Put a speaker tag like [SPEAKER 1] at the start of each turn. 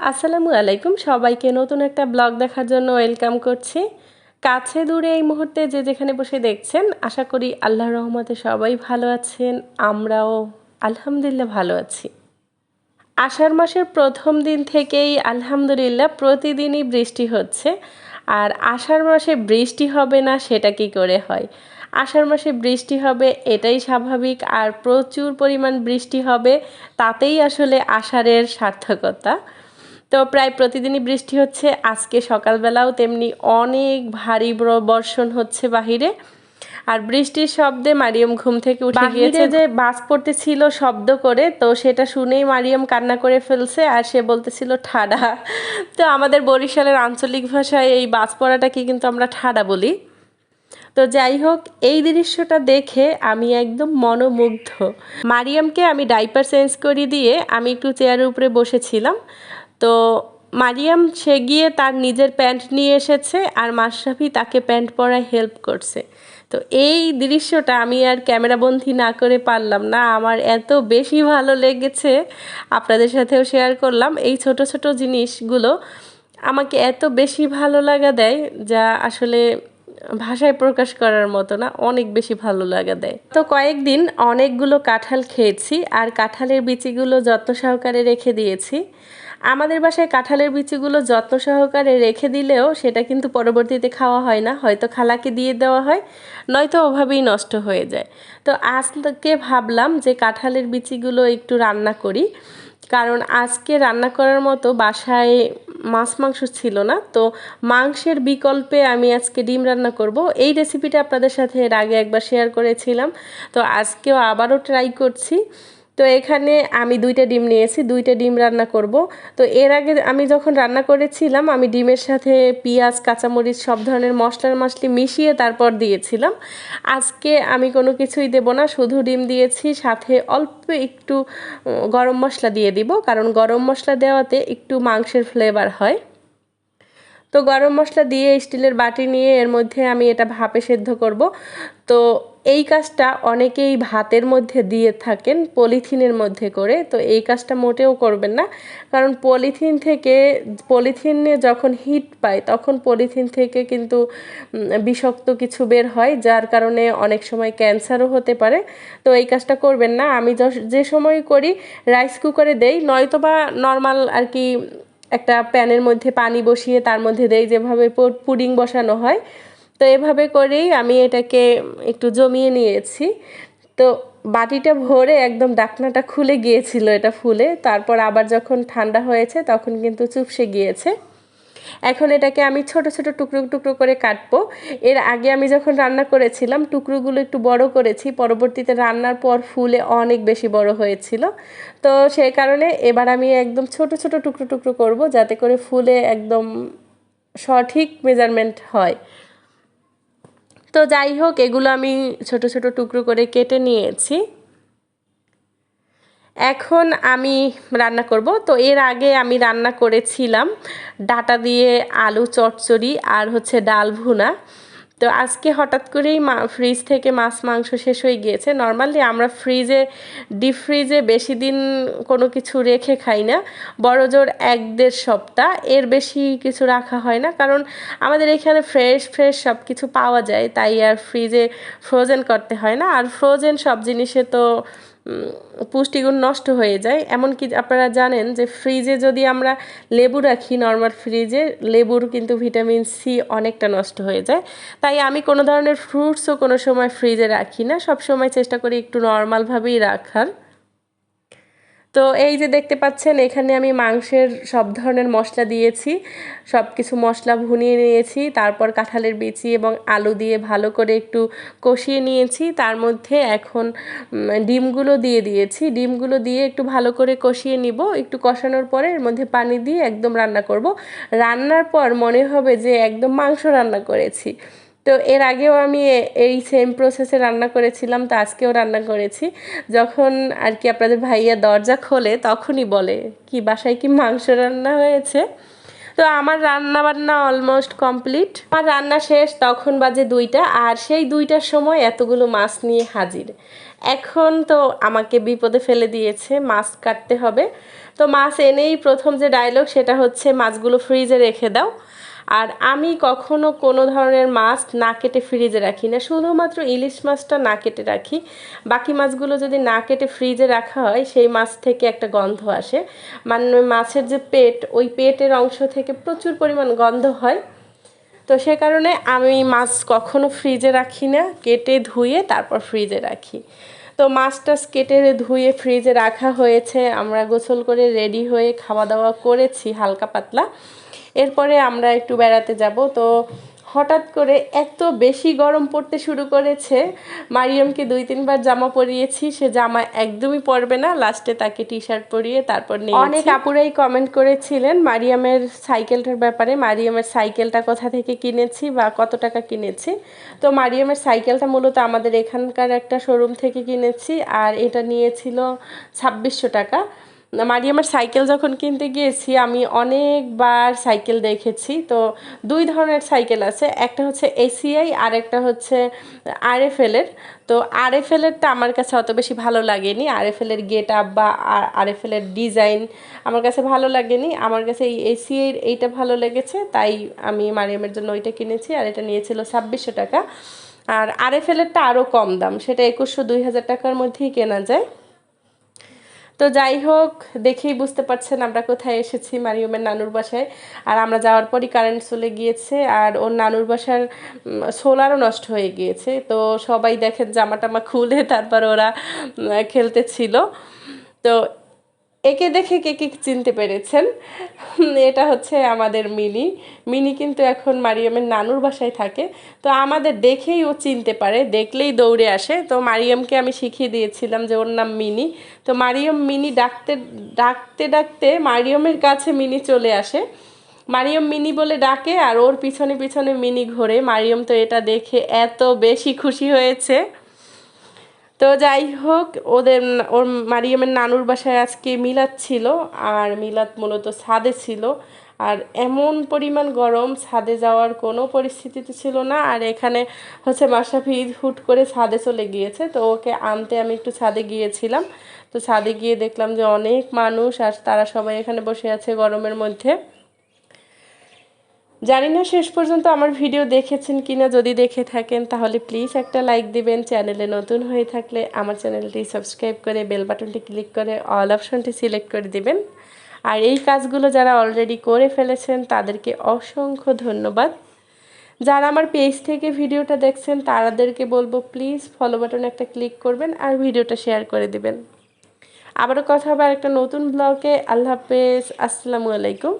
[SPEAKER 1] আসসালামু আলাইকুম। সবাইকে নতুন একটা ব্লগ দেখার জন্য ওয়েলকাম করছি। কাছে দূরে এই মুহূর্তে যে যেখানে বসে দেখছেন, আশা করি আল্লাহর রহমতে সবাই ভালো আছেন, আমরাও আলহামদুলিল্লাহ ভালো আছি। আষাঢ় মাসের প্রথম দিন থেকেই আলহামদুলিল্লাহ প্রতিদিনই বৃষ্টি হচ্ছে। আর আষাঢ় মাসে বৃষ্টি হবে না, সেটা কি করে হয়? আষাঢ় মাসে বৃষ্টি হবে, এটাই স্বাভাবিক। আর প্রচুর পরিমাণ বৃষ্টি হবে, তাতেই আসলে আষাঢ়ের সার্থকতা। তো প্রায় প্রতিদিনই বৃষ্টি হচ্ছে। আজকে সকালবেলাও তেমনি অনেক ভারী বর্ষণ হচ্ছে বাহিরে। আর বৃষ্টির শব্দে মারিয়ম ঘুম থেকে উঠে গিয়েছে। যে বাস পড়তেছিল শব্দ করে তো সেটা শুনেই মারিয়ম কান্না করে ফেলছে আর সে বলতেছিল ঠাডা। তো আমাদের বরিশালের আঞ্চলিক ভাষায় এই বাস পড়াটাকে কিন্তু আমরা ঠাডা বলি। তো যাই হোক এই দৃশ্যটা দেখে আমি একদম মনোমুগ্ধ। মারিয়ামকে আমি ডাইপার চেঞ্জ করে দিয়ে আমি একটু চেয়ারের উপরে বসেছিলাম। তো মারিয়াম, সে গিয়ে তার নিজের প্যান্ট নিয়ে এসেছে আর মাশরাফি তাকে প্যান্ট পরায় হেল্প করছে। তো এই দৃশ্যটা আমি আর ক্যামেরাবন্দি না করে পারলাম না। আমার এত বেশি ভালো লেগেছে, আপনাদের সাথেও শেয়ার করলাম। এই ছোট ছোট জিনিসগুলো আমাকে এত বেশি ভালো লাগা দেয় যা আসলে ভাষায় প্রকাশ করার মতো না, অনেক বেশি ভালো লাগা দেয়। তো কয়েকদিন অনেকগুলো কাঁঠাল খেয়েছি আর কাঁঠালের বিচিগুলো যত্ন সহকারে রেখে দিয়েছি। আমাদের বাসায় কাঁঠালের বিচিগুলো যত্ন সহকারে রেখে দিলেও সেটা কিন্তু পরবর্তীতে খাওয়া হয় না। হয়তো খালাকে দিয়ে দেওয়া হয়, নয়তো ওভাবেই নষ্ট হয়ে যায়। তো আজকে ভাবলাম যে কাঁঠালের বিচিগুলো একটু রান্না করি। কারণ আজকে রান্না করার মতো বাসায় মাছ মাংস ছিল না। তো মাংসের বিকল্পে আমি আজকে ডিম রান্না করব। এই রেসিপিটা আপনাদের সাথে এর আগে একবার শেয়ার করেছিলাম। তো আজকেও আবারও ট্রাই করছি। তো এখানে আমি দুইটা ডিম নিয়েছি, দুইটা ডিম রান্না করব। তো এর আগে আমি যখন রান্না করেছিলাম, আমি ডিমের সাথে পেঁয়াজ, কাঁচামরিচ সব ধরনের মশলার মশলি মিশিয়ে তারপর দিয়েছিলাম। আজকে আমি কোনো কিছুই দেব না, শুধু ডিম দিয়েছি, সাথে অল্প একটু গরম মশলা দিয়ে দিব, কারণ গরম মশলা দেওয়াতে একটু মাংসের ফ্লেভার হয়। তো গরম মশলা দিয়ে স্টিলের বাটি নিয়ে এর মধ্যে আমি এটা ভাপে সেদ্ধ করব। তো এই কাজটা অনেকেই ভাতের মধ্যে দিয়ে থাকেন, পলিথিনের মধ্যে করে। তো এই কাজটা মোটেও করবেন না। কারণ পলিথিন থেকে, পলিথিনে যখন হিট পায়, তখন পলিথিন থেকে কিন্তু বিষাক্ত কিছু বের হয়, যার কারণে অনেক সময় ক্যান্সারও হতে পারে। তো এই কাজটা করবেন না। আমি যে সময় করি রাইস কুকারে দেই। নয়তো বা নর্মাল আর কি, একটা প্যানের মধ্যে পানি বসিয়ে তার মধ্যে দেই, যেভাবে পুডিং বসানো হয়। তো এভাবে করেই আমি এটাকে একটু জমিয়ে নিয়েছি। তো বাটিটা ভরে একদম ডাকনাটা খুলে গিয়েছিল এটা ফুলে। তারপর আবার যখন ঠান্ডা হয়েছে তখন কিন্তু চুপসে গিয়েছে। এখন এটাকে আমি ছোট ছোট টুকরো টুকরো করে কাটবো। এর আগে আমি যখন রান্না করেছিলাম, টুকরোগুলো একটু বড় করেছি। পরবর্তীতে রান্নার পর ফুলে অনেক বেশি বড় হয়েছিল। তো সেই কারণে এবার আমি একদম ছোট ছোট টুকরো টুকরো করব যাতে করে ফুলে একদম সঠিক মেজারমেন্ট হয়। তো যাই হোক, এগুলো আমি ছোট ছোট টুকরো করে কেটে নিয়েছি। এখন আমি রান্না করব। তো এর আগে আমি রান্না করেছিলাম ডাটা দিয়ে আলু চচ্চড়ি আর হচ্ছে ডাল ভুনা। তো আজকে হঠাৎ করেই মা ফ্রিজ থেকে মাছ, মাংস শেষ হয়ে গিয়েছে। নর্মালি আমরা ফ্রিজে ডিপ ফ্রিজে বেশি দিন কোনো কিছু রেখে খাই না। বড় জোর এক দেড় সপ্তাহ। এর বেশি কিছু রাখা হয় না। কারণ আমাদের এখানে ফ্রেশ ফ্রেশ সব কিছু পাওয়া যায়। তাই আর ফ্রিজে ফ্রোজেন করতে হয় না। আর ফ্রোজেন সব জিনিসে তো পুষ্টিগুণ নষ্ট হয়ে যায়। এমনকি আপনারা জানেন যে ফ্রিজে যদি আমরা লেবু রাখি নর্মাল ফ্রিজে লেবুর কিন্তু ভিটামিন সি অনেকটা নষ্ট হয়ে যায়। তাই আমি কোনো ধরনের ফ্রুটসও কোনো সময় ফ্রিজে রাখি না। সব সময় চেষ্টা করি একটু নর্মালভাবেই রাখার। তো এই যে দেখতে পাচ্ছেন, এখানে আমি মাংসের সব ধরনের মশলা দিয়েছি। সব কিছু মশলা ভুনিয়ে নিয়েছি, তারপর কাঁঠালের বিচি এবং আলু দিয়ে ভালো করে একটু কষিয়ে নিয়েছি। তার মধ্যে এখন ডিমগুলো দিয়ে দিয়েছি। ডিমগুলো দিয়ে একটু ভালো করে কষিয়ে নিব। একটু কষানোর পরে এর মধ্যে পানি দিয়ে একদম রান্না করব। রান্নার পর মনে হবে যে একদম মাংস রান্না করেছি। তো এর আগেও আমি এই সেম প্রসেসে রান্না করেছিলাম, তো আজকেও রান্না করেছি। যখন আর কি আপনাদের ভাইয়া দরজা খোলে, তখনই বলে, কি, বাসায় কি মাংস রান্না হয়েছে? তো আমার রান্না বান্না অলমোস্ট কমপ্লিট আমার রান্না শেষ, তখন বাজে দুইটা, আর সেই দুইটার সময় এতগুলো মাছ নিয়ে হাজির। এখন তো আমাকে বিপদে ফেলে দিয়েছে, মাছ কাটতে হবে। তো মাছ এনেই প্রথম যে ডায়লগ সেটা হচ্ছে, মাছগুলো ফ্রিজে রেখে দাও। আর আমি কখনো কোনো ধরনের মাছ না কেটে ফ্রিজে রাখি না, শুধুমাত্র ইলিশ মাছটা না কেটে রাখি। বাকি মাছগুলো যদি না কেটে ফ্রিজে রাখা হয়, সেই মাছ থেকে একটা গন্ধ আসে। মানে মাছের যে পেট, ওই পেটের অংশ থেকে প্রচুর পরিমাণ গন্ধ হয়। তো সে কারণে আমি মাছ কখনো ফ্রিজে রাখি না, কেটে ধুয়ে তারপর ফ্রিজে রাখি। তো মাছটা কেটে ধুয়ে ফ্রিজে রাখা হয়েছে। আমরা গোসল করে রেডি হয়ে খাওয়া দাওয়া করেছি হালকা পাতলা। এরপরে আমরা একটু বেড়াতে যাব। তো হঠাৎ করে এত বেশি গরম পড়তে শুরু করেছে। মারিয়ামকে দুই, তিনবার জামা পরিয়েছি, সে জামা একদমই পরবে না। লাস্টে তাকে টি শার্ট পরিয়ে তারপর নিয়ে অনেক আপুরাই কমেন্ট করেছিলেন, মারিয়ামের সাইকেলটার ব্যাপারে, মারিয়ামের সাইকেলটা কোথা থেকে কিনেছি বা কত টাকা কিনেছি। তো মারিয়ামের সাইকেলটা মূলত আমাদের এখানকার একটা শোরুম থেকে কিনেছি, আর এটা নিয়েছিল ছাব্বিশশো টাকা। মারিয়ামের সাইকেল যখন কিনতে গিয়েছি, আমি অনেকবার সাইকেল দেখেছি। তো দুই ধরনের সাইকেল আছে, একটা হচ্ছে এসিআই আর একটা হচ্ছে আরএফএলের তো আরএফএলেরটা আমার কাছে অত বেশি ভালো লাগেনি। আর আরএফএলের গেট আপ বা আর আরএফএলের ডিজাইন আমার কাছে ভালো লাগেনি। আমার কাছে এই এসিআই এইটা ভালো লেগেছে, তাই আমি মারিয়ামের জন্য ওইটা কিনেছি আর এটা নিয়েছিল ছাব্বিশশো টাকা। আর আর আরএফএলেরটা আরও কম দাম, সেটা একুশশো, দুই হাজার টাকার মধ্যেই কেনা যায়। তো যাই হোক, দেখেই বুঝতে পারছেন আমরা কোথায় এসেছি মারিয়মের নানুর বাসায়। আর আমরা যাওয়ার পরই কারেন্ট চলে গিয়েছে, আর ওর নানুর বাসার সোলারও নষ্ট হয়ে গিয়েছে। তো সবাই দেখেন জামা টামা খুলে তারপর ওরা খেলতে ছিল। তো একে দেখে কে কে চিনতে পেরেছেন? এটা হচ্ছে আমাদের মিনি। মিনি কিন্তু এখন মারিয়ামের নানুর বাসায় থাকে। তো আমাদের দেখেই ও চিনতে পারে, দেখলেই দৌড়ে আসে। তো মারিয়ামকে আমি শিখিয়ে দিয়েছিলাম যে ওর নাম মিনি। তো মারিয়াম মিনি ডাকতে ডাকতে ডাকতে মারিয়ামের কাছে মিনি চলে আসে। মারিয়ম মিনি বলে ডাকে আর ওর পিছনে পিছনে মিনি ঘোরে। মারিয়ম তো এটা দেখে এত বেশি খুশি হয়েছে। তো যাই হোক, ওদের ওর মারিয়ামের নানুর বাসায় আজকে মিলাদ ছিল, আর মিলাদ মূলত ছাদে ছিল। আর এমন পরিমাণ গরম ছাদে যাওয়ার কোনো পরিস্থিতিতে ছিল না, আর এখানে হচ্ছে মাসাফি হুট করে ছাদে চলে গিয়েছে। তো ওকে আনতে আমি একটু ছাদে গিয়েছিলাম। তো ছাদে গিয়ে দেখলাম যে অনেক মানুষ, আর তারা সবাই এখানে বসে আছে গরমের মধ্যে। জানি না শেষ পর্যন্ত আমার ভিডিও দেখেছেন কি না যদি দেখে থাকেন তাহলে প্লিজ একটা লাইক দিবেন। চ্যানেলে নতুন হয়ে থাকলে আমার চ্যানেলটি সাবস্ক্রাইব করে বেল বাটনটি ক্লিক করে অল অপশনটি সিলেক্ট করে দিবেন। আর এই কাজগুলো যারা অলরেডি করে ফেলেছেন, তাদেরকে অসংখ্য ধন্যবাদ। যারা আমার পেজ থেকে ভিডিওটা দেখছেন, তাদেরকে বলব প্লিজ ফলো বাটন একটা ক্লিক করবেন আর ভিডিওটা শেয়ার করে দিবেন। আবারও কথা হবে একটা নতুন ব্লগে আল্লাহ হাফেজ। আসসালামু আলাইকুম।